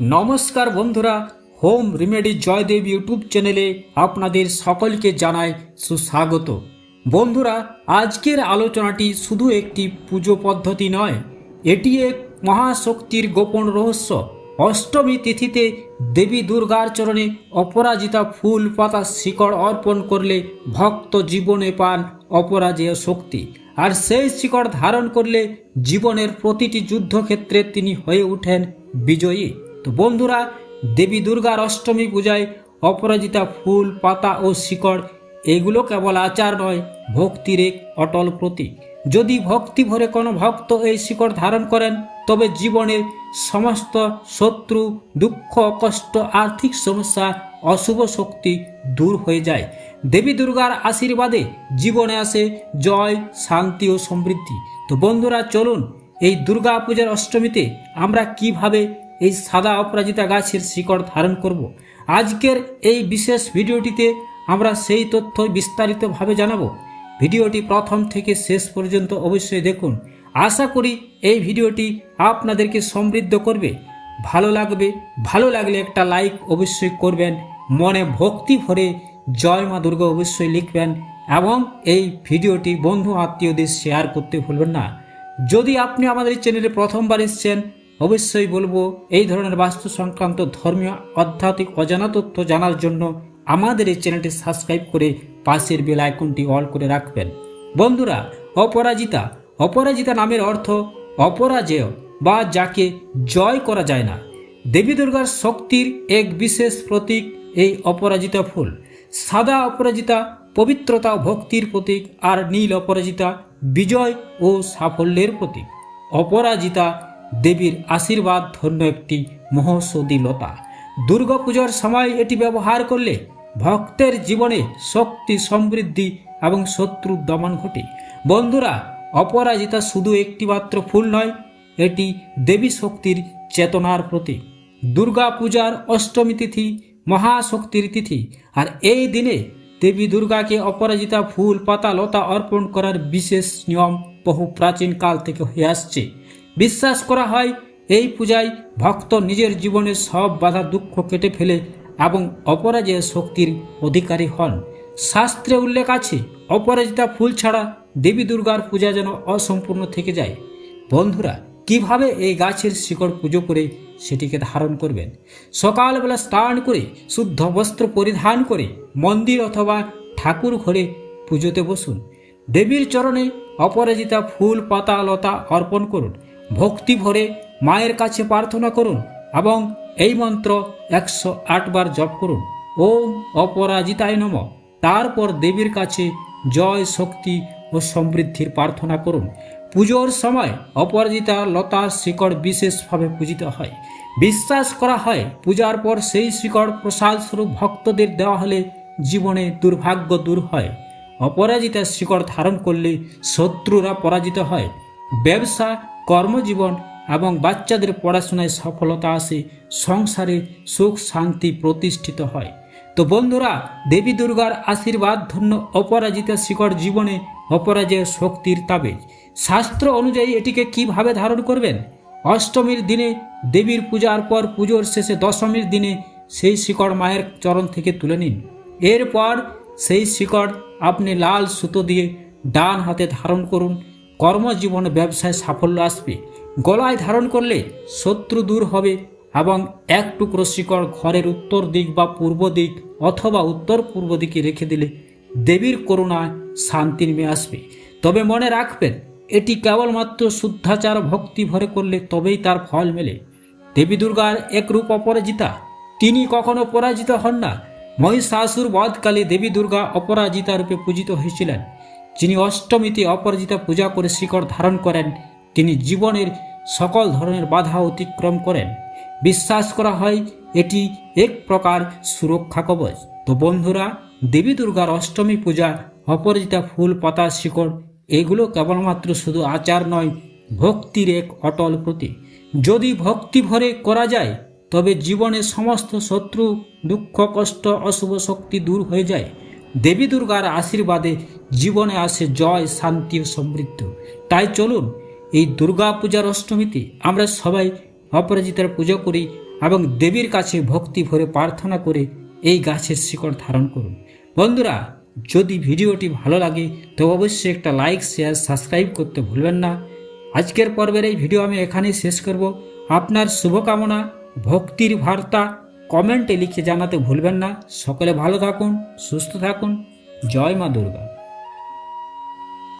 নমস্কার বন্ধুরা, home remedy Joydeb YouTube চ্যানেলে আপনাদের সকলকে জানাই সুস্বাগত। বন্ধুরা, আজকের আলোচনাটি শুধু একটি পুজো পদ্ধতি নয়, এটি এক মহাশক্তির গোপন রহস্য। অষ্টমী তিথিতে দেবী দুর্গার চরণে অপরাজিতা ফুল পাতা শিকড় অর্পণ করলে ভক্ত জীবনে পান অপরাজেয় শক্তি, আর সেই শিকড় ধারণ করলে জীবনের প্রতিটি যুদ্ধক্ষেত্রে তিনি হয়ে ওঠেন বিজয়ী। তো বন্ধুরা, দেবী দুর্গার অষ্টমী পূজায় অপরাজিতা ফুল, পাতা ও শিকড়, এগুলো কেবল আচার নয়, ভক্তির এক অটল প্রতীক। যদি ভক্তি ভরে কোনো ভক্ত এই শিকড় ধারণ করেন, তবে জীবনের সমস্ত শত্রু, দুঃখ, কষ্ট, আর্থিক সমস্যা, অশুভ শক্তি দূর হয়ে যায়। দেবী দুর্গার আশীর্বাদে জীবনে আসে জয়, শান্তি ও সমৃদ্ধি। তো বন্ধুরা, চলুন এই দুর্গা পূজার অষ্টমীতে আমরা কীভাবে এই সাদা অপরাজিতা গাছের শিকড় ধারণ করব। আজকের এই বিশেষ ভিডিওটিতে আমরা সেই তথ্য বিস্তারিতভাবে জানাব। ভিডিওটি প্রথম থেকে শেষ পর্যন্ত অবশ্যই দেখুন। আশা করি এই ভিডিওটি আপনাদেরকে সমৃদ্ধ করবে। ভালো লাগবে, ভালো লাগলে একটা লাইক অবশ্যই করবেন। মনে ভক্তি ভরে জয় মা দুর্গা অবশ্যই লিখবেন এবং এই ভিডিওটি বন্ধু আত্মীয়দের শেয়ার করতে ভুলবেন না। যদি আপনি আমাদের চ্যানেলে প্রথমবার এসেছেন অবশ্যই বলব, এই ধরনের বাস্তু সংক্রান্ত ধর্মীয়, আধ্যাত্মিক, অজানা তথ্য জানার জন্য আমাদের এই চ্যানেলটি সাবস্ক্রাইব করে পাশের বেল আইকনটি অল করে রাখবেন। বন্ধুরা, অপরাজিতা অপরাজিতা নামের অর্থ অপরাজেয় বা যাকে জয় করা যায় না। দেবী দুর্গার শক্তির এক বিশেষ প্রতীক এই অপরাজিতা ফুল। সাদা অপরাজিতা, পবিত্রতা ভক্তির প্রতীক আর নীল অপরাজিতা বিজয় ও সাফল্যের প্রতীক। অপরাজিতা দেবীর আশীর্বাদ ধন্য একটি মহৌষধি লতা দুর্গাপূজার সময় এটি ব্যবহার করলে ভক্তের জীবনে শক্তি সমৃদ্ধি এবং শত্রু দমন ঘটে। বন্ধুরা, অপরাজিতা শুধু একটি মাত্র ফুল নয়, এটি দেবী শক্তির চেতনার প্রতীক। দুর্গা পূজার অষ্টমী তিথি, মহাশক্তির তিথি, আর এই দিনে দেবী দুর্গাকে অপরাজিতা ফুল, পাতা, লতা অর্পণ করার বিশেষ নিয়ম বহু প্রাচীন কাল থেকে হয়ে আসছে। বিশ্বাস করা হয়, এই পূজায় ভক্ত নিজের জীবনের সব বাধা দুঃখ কেটে ফেলে এবং অপরাজেয় শক্তির অধিকারী হন। শাস্ত্রে উল্লেখ আছে, অপরাজিতা ফুল ছাড়া দেবী দুর্গার পূজা যেন অসম্পূর্ণ থেকে যায়। বন্ধুরা, কীভাবে এই গাছের শিকড় পুজো করে সেটিকে ধারণ করবেন? সকালবেলা স্নান করে, শুদ্ধ বস্ত্র পরিধান করে, মন্দির অথবা ঠাকুর ঘরে পুজোতে বসুন। দেবীর চরণে অপরাজিতা ফুল, পাতা, লতা অর্পণ করুন। ভক্তি ভরে মায়ের কাছে প্রার্থনা করুন এবং এই মন্ত্র একশো আট বার জপ করুন। ওম অপরাজিতায় নম। তারপর দেবীর কাছে জয়, শক্তি ও সমৃদ্ধির প্রার্থনা করুন। পুজোর সময় অপরাজিতা লতার শিকড় বিশেষভাবে পূজিত হয়। বিশ্বাস করা হয়, পূজার পর সেই শিকড় প্রসাদ স্বরূপ ভক্তদের দেওয়া হলে জীবনে দুর্ভাগ্য দূর হয়। অপরাজিতা শিকড় ধারণ করলে শত্রুরা পরাজিত হয়। ব্যবসা কর্মজীবন এবং বাচ্চাদের পড়াশোনায় সফলতা আসে, সংসারে সুখ শান্তি প্রতিষ্ঠিত হয়। তো বন্ধুরা, দেবী দুর্গার আশীর্বাদ ধন্য অপরাজিতা শিকড় জীবনে অপরাজেয় শক্তির তাবেজ। শাস্ত্র অনুযায়ী এটিকে কীভাবে ধারণ করবেন? অষ্টমীর দিনে দেবীর পূজার পর পুজোর শেষে দশমীর দিনে সেই শিকড় মায়ের চরণ থেকে তুলে নিন। এরপর সেই শিকড় আপনি লাল সুতো দিয়ে ডান হাতে ধারণ করুন। কর্মজীবনে ব্যবসায় সাফল্য আসবে। গলায় ধারণ করলে শত্রু দূর হবে এবং এক টুকরো শিকড় ঘরের উত্তর দিক বা পূর্ব দিক অথবা উত্তর পূর্ব দিকে রেখে দিলে দেবীর করুণায় শান্তি নেমে আসবে। তবে মনে রাখবেন, এটি কেবলমাত্র শুদ্ধাচার ভক্তি ভরে করলে তবেই তার ফল মেলে। দেবী দুর্গার একরূপ অপরাজিতা। তিনি কখনো পরাজিত হন না। মহিষাসুর বধকালে দেবী দুর্গা অপরাজিতা রূপে পূজিত হয়েছিলেন। যিনি অষ্টমীতে অপরাজিতা পূজা করে শিকড় ধারণ করেন, তিনি জীবনের সকল ধরনের বাধা অতিক্রম করেন। বিশ্বাস করা হয়, এটি এক প্রকার সুরক্ষা কবচ। তো বন্ধুরা, দেবী দুর্গার অষ্টমী পূজা, অপরাজিতা ফুল, পাতা শিকড় এগুলো কেবলমাত্র শুধু আচার নয়, ভক্তির এক অটল প্রতীক। যদি ভক্তি ভরে করা যায়, তবে জীবনে সমস্ত শত্রু, দুঃখ, কষ্ট, অশুভ শক্তি দূর হয়ে যায়। দেবী দুর্গার আশীর্বাদে জীবনে আসে জয়, শান্তি ও সমৃদ্ধ। তাই চলুন এই দুর্গা পূজার অষ্টমীতে আমরা সবাই অপরাজিতার পুজো করি এবং দেবীর কাছে ভক্তি ভরে প্রার্থনা করে এই গাছের শিকড় ধারণ করুন। বন্ধুরা, যদি ভিডিওটি ভালো লাগে, তো অবশ্যই একটা লাইক, শেয়ার, সাবস্ক্রাইব করতে ভুলবেন না। আজকের পর্বের এই ভিডিও আমি এখানেই শেষ করব। আপনার শুভকামনা, ভক্তির বার্তা কমেন্টে লিখে জানাতে ভুলবেন না। সকলে ভালো থাকুন সুস্থ থাকুন। জয় মা দুর্গা।